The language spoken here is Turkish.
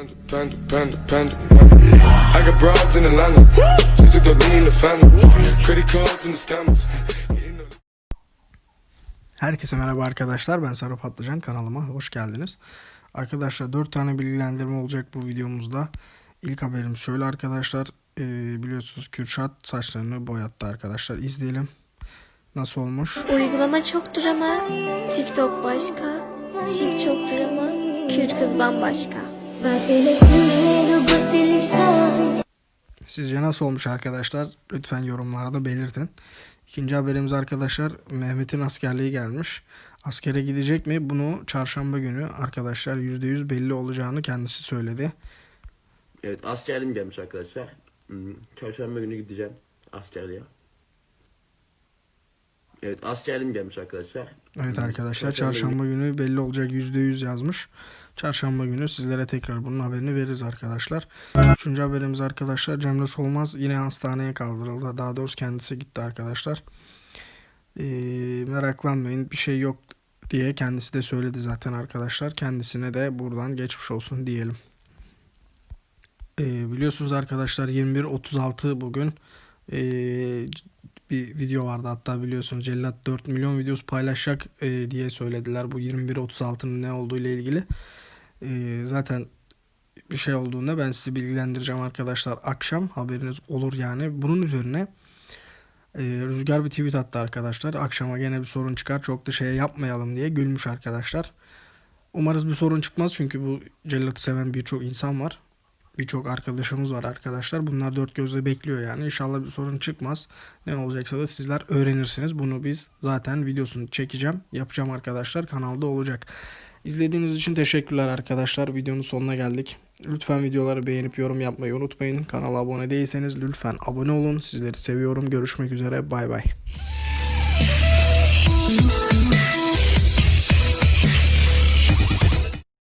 Panda, panda, panda, panda. I got broads in Atlanta. Just to throw me in the family. Credit cards and the scammers. The Herkese merhaba arkadaşlar. Ben Sarı Patlıcan kanalıma hoş geldiniz. Arkadaşlar 4 tane bilgilendirme olacak bu videomuzda. İlk haberimiz şöyle arkadaşlar. Ee, biliyorsunuz Kürşat saçlarını boyattı arkadaşlar. İzleyelim. Nasıl olmuş? Uygulama çoktur ama TikTok başka, şip çoktur ama Kürt kız bambaşka. Sizce nasıl olmuş arkadaşlar? Lütfen yorumlarda belirtin. İkinci haberimiz arkadaşlar Mehmet'in askerliği gelmiş. Askere gidecek mi? Bunu çarşamba günü arkadaşlar %100 belli olacağını kendisi söyledi. Evet askerliğim gelmiş arkadaşlar. Hmm, Çarşamba günü gideceğim askerliğe. Evet askerliğim gelmiş arkadaşlar. Evet arkadaşlar çarşamba günü belli olacak %100 yazmış. Çarşamba günü sizlere tekrar bunun haberini veririz arkadaşlar. Üçüncü haberimiz arkadaşlar Cemre Solmaz yine hastaneye kaldırıldı. Daha doğrusu kendisi gitti arkadaşlar. Ee, meraklanmayın bir şey yok diye kendisi de söyledi zaten arkadaşlar. Kendisine de buradan geçmiş olsun diyelim. Ee, biliyorsunuz arkadaşlar 21.36 bugün ee, bir video vardı hatta biliyorsunuz Cellat 4 milyon videosu paylaşacak ee, diye söylediler bu 21.36'nın ne olduğu ile ilgili. Ee, zaten bir şey olduğunda ben sizi bilgilendireceğim arkadaşlar akşam haberiniz olur yani. Bunun üzerine ee, Rüzgar bir tweet attı arkadaşlar. Akşama gene bir sorun çıkar çok da şey yapmayalım diye gülmüş arkadaşlar. Umarız bir sorun çıkmaz çünkü bu cellatı seven birçok insan var. Birçok arkadaşımız var arkadaşlar. Bunlar dört gözle bekliyor yani. İnşallah bir sorun çıkmaz. Ne olacaksa da sizler öğrenirsiniz. Bunu biz zaten videosunu çekeceğim. Yapacağım arkadaşlar. Kanalda olacak. İzlediğiniz için teşekkürler arkadaşlar. Videonun sonuna geldik. Lütfen videoları beğenip yorum yapmayı unutmayın. Kanala abone değilseniz lütfen abone olun. Sizleri seviyorum. Görüşmek üzere. Bay bay.